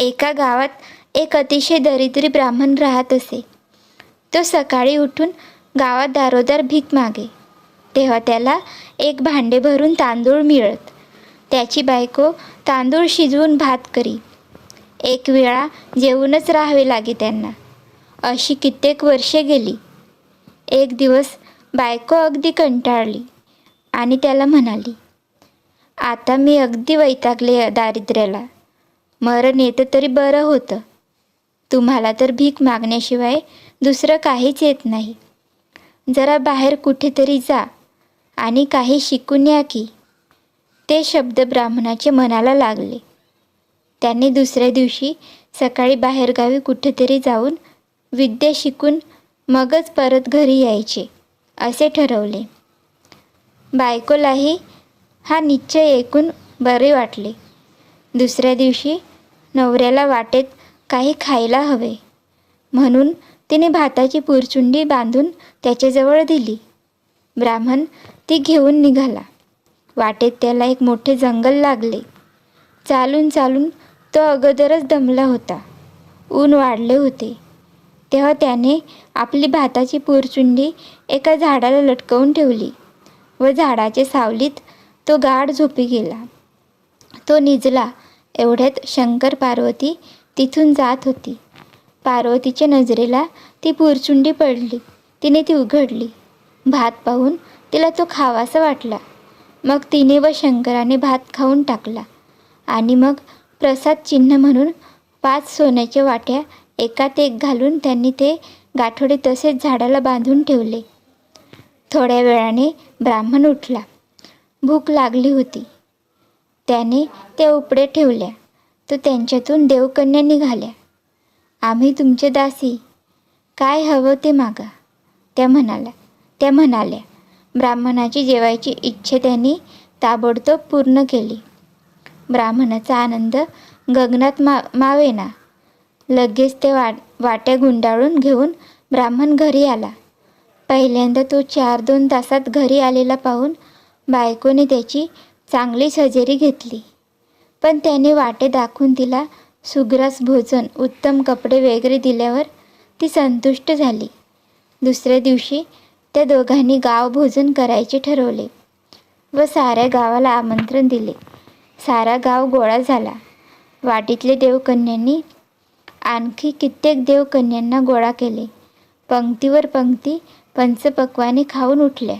एका गावात एक अतिशय दरिद्री ब्राह्मण राहत असे. तो सकाळी उठून गावात दारोदार भीक मागे. तेव्हा त्याला एक भांडे भरून तांदूळ मिळत. त्याची बायको तांदूळ शिजवून भात करी. एक वेळा जेवूनच राहावे लागे त्यांना. अशी कित्येक वर्षे गेली. एक दिवस बायको अगदी कंटाळली आणि त्याला म्हणाली आता मी अगदी वैतागले दारिद्र्याला. मरण येतं तरी बरं होतं. तुम्हाला तर भीक मागण्याशिवाय दुसरं काहीच येत नाही. जरा बाहेर कुठेतरी जा आणि काही शिकून या की. ते शब्द ब्राह्मणाचे मनाला लागले. त्यांनी दुसऱ्या दिवशी सकाळी बाहेरगावी कुठेतरी जाऊन विद्या शिकून मगच परत घरी यायचे असे ठरवले. बायकोलाही हा निश्चय ऐकून बरे वाटले. दुसऱ्या दिवशी नवऱ्याला वाटेत काही खायला हवे. म्हणून तिने भाताची पुरचुंडी बांधून त्याच्याजवळ दिली. ब्राह्मण ती घेऊन निघाला. वाटेत त्याला एक मोठे जंगल लागले. चालून चालून तो अगोदरच दमला होता. ऊन वाढले होते. तेव्हा त्याने आपली भाताची पुरचुंडी एका झाडाला लटकवून ठेवली व झाडाच्या सावलीत तो गाढ झोपी गेला. तो निजला एवढ्यात शंकर पार्वती तिथून जात होती. पार्वतीच्या नजरेला ती पुरचुंडी पडली. तिने ती उघडली. भात पाहून तिला तो खावासा वाटला. मग तिने व शंकराने भात खाऊन टाकला. आणि मग प्रसाद चिन्ह म्हणून पाच सोन्याच्या वाट्या एकात एक घालून त्यांनी ते गाठोडे तसेच झाडाला बांधून ठेवले. थोड्या वेळाने ब्राह्मण उठला. भूक लागली होती. त्याने त्या उपडे ठेवल्या तो त्यांच्यातून देवकन्या निघाल्या. आम्ही तुमचे दासी. काय हवं ते मागा. त्या म्हणाल्या. त्या म्हणाल्या ब्राह्मणाची जेवायची इच्छा त्यांनी ताबडतोब पूर्ण केली. ब्राह्मणाचा आनंद गगनात मा मावेना. लगेच ते वाट वाट्या गुंडाळून घेऊन ब्राह्मण घरी आला. पहिल्यांदा तो चार दोन तासात घरी आलेला पाहून बायकोने त्याची चांगलीच हजेरी घेतली. पण त्याने वाटे दाखवून तिला सुग्रास भोजन उत्तम कपडे वगैरे दिल्यावर ती संतुष्ट झाली. दुसऱ्या दिवशी त्या दोघांनी गाव भोजन करायचे ठरवले व साऱ्या गावाला आमंत्रण दिले. सारा गाव गोळा झाला. वाटीतले देवकन्यांनी आणखी कित्येक देवकन्यांना गोळा केले. पंक्तीवर पंक्ती पंचपक्वाने खाऊन उठल्या.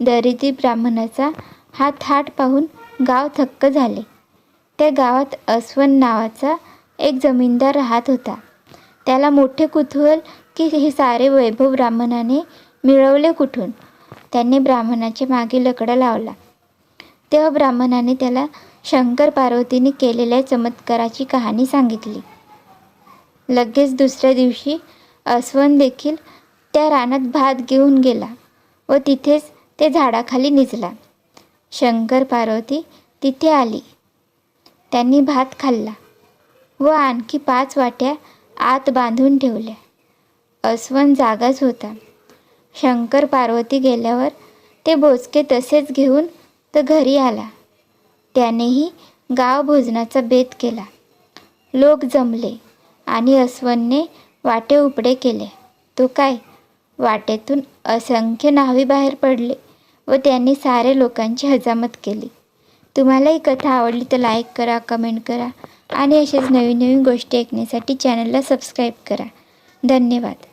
दरिद्री ब्राह्मणाचा हा थाट पाहून गाव थक्क झाले. त्या गावात अस्वन नावाचा एक जमीनदार राहत होता. त्याला मोठे कुतूहल की हे सारे वैभव ब्राह्मणाने मिळवले कुठून? त्याने ब्राह्मणाचे मागे लकडा लावला. तेव्हा ब्राह्मणाने त्याला शंकर पार्वतीने केलेल्या चमत्काराची कहाणी सांगितली. लगेच दुसऱ्या दिवशी अस्वन देखील त्या रानात भात घेऊन गेला व तिथेच ते झाडाखाली निजला. शंकर पार्वती तिथे आली. त्यांनी भात खाल्ला व आणखी पाच वाट्या आत बांधून ठेवल्या. अस्वन जागाच होता. शंकर पार्वती गेल्यावर ते बोचके तसेच घेऊन तो घरी आला. त्यानेही गाव भोजनाचा बेत केला. लोक जमले आणि अस्वनने वाटे उपडे केले. तो काय? वाटेतून असंख्य नावी बाहेर पडले. व त्यांनी सारे लोकांची हजामत केली. तुम्हाला ही कथा आवडली तर लाईक करा कमेंट करा आणि असेच नवीन नवीन गोष्टी ऐकण्यासाठी चॅनलला सबस्क्राईब करा. धन्यवाद.